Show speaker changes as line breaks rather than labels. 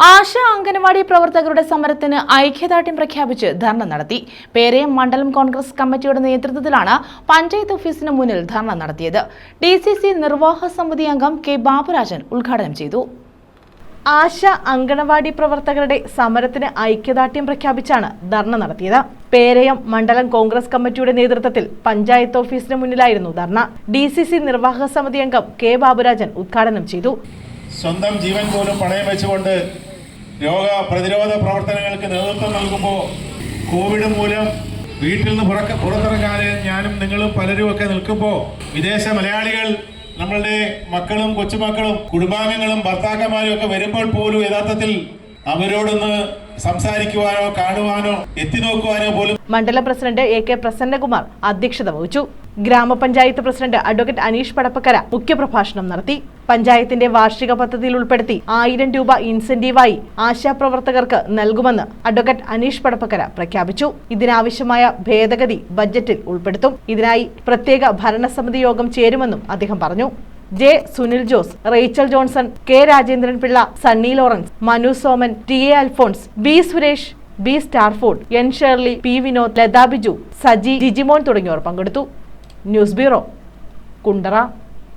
ആശ അംഗനവാടി പ്രവർത്തകരുടെ സമരത്തിന് ഐക്യദാർഢ്യം പ്രഖ്യാപിച്ച് ധർണ നടത്തി. പേരയം മണ്ഡലം കോൺഗ്രസ് കമ്മിറ്റിയുടെ നേതൃത്വത്തിലാണ് പഞ്ചായത്ത് ഓഫീസിന് മുന്നിൽ ധർണ നടത്തിയത്. ഡി സി സി നിർവാഹക സമിതി അംഗം കെ ബാബുരാജൻ ഉദ്ഘാടനം ചെയ്തു. ആശ അങ്കണവാടി പ്രവർത്തകരുടെ സമരത്തിന് ഐക്യദാർഢ്യം പ്രഖ്യാപിച്ചാണ് ധർണ നടത്തിയത്. പേരയം മണ്ഡലം കോൺഗ്രസ് കമ്മിറ്റിയുടെ നേതൃത്വത്തിൽ പഞ്ചായത്ത് ഓഫീസിന് മുന്നിലായിരുന്നു ധർണ. ഡി സി സി നിർവാഹക സമിതി അംഗം കെ ബാബുരാജൻ ഉദ്ഘാടനം ചെയ്തു.
സ്വന്തം ജീവൻ പോലും പണയം വെച്ചുകൊണ്ട് രോഗ പ്രതിരോധ പ്രവർത്തനങ്ങൾക്ക് നേതൃത്വം നൽകുമ്പോൾ കോവിഡ് മൂലം വീട്ടിൽ നിന്ന് പുറക്ക പുറത്തിറങ്ങാതെ ഞാനും നിങ്ങളും പലരും ഒക്കെ നിൽക്കുമ്പോൾ വിദേശ മലയാളികൾ നമ്മളുടെ മക്കളും കൊച്ചുമക്കളും കുടുംബാംഗങ്ങളും ഭർത്താക്കന്മാരും ഒക്കെ വരുമ്പോൾ പോലും യഥാർത്ഥത്തിൽ അവരോടൊന്ന് സംസാരിക്കുവാനോ കാണുവാനോ എത്തി നോക്കുവാനോ പോലും
മണ്ഡല പ്രസിഡന്റ് എ കെ പ്രസന്നകുമാർ അധ്യക്ഷത വഹിച്ചു. ഗ്രാമപഞ്ചായത്ത് പ്രസിഡന്റ് അഡ്വക്കേറ്റ് അനീഷ് പടപ്പക്കര മുഖ്യപ്രഭാഷണം നടത്തി. പഞ്ചായത്തിന്റെ വാർഷിക പദ്ധതിയിൽ ഉൾപ്പെടുത്തി ആയിരം രൂപ ഇൻസെന്റീവായി ആശാപ്രവർത്തകർക്ക് നൽകുമെന്ന് അഡ്വക്കേറ്റ് അനീഷ് പടപ്പക്കര പ്രഖ്യാപിച്ചു. ഇതിനാവശ്യമായ ഭേദഗതി ബജറ്റിൽ ഉൾപ്പെടുത്തും. ഇതിനായി പ്രത്യേക ഭരണസമിതി യോഗം ചേരുമെന്നും അദ്ദേഹം പറഞ്ഞു. J Sunil Jose Rachel Johnson K Rajendran Pillai Sunny Lawrence Manu Soman T A Alphonse B Suresh B Stafford N Shirley P Vinod Latha Biju Saji Jijimon തുടങ്ങിയവർ പങ്കെടുത്തു. News bureau Kundara.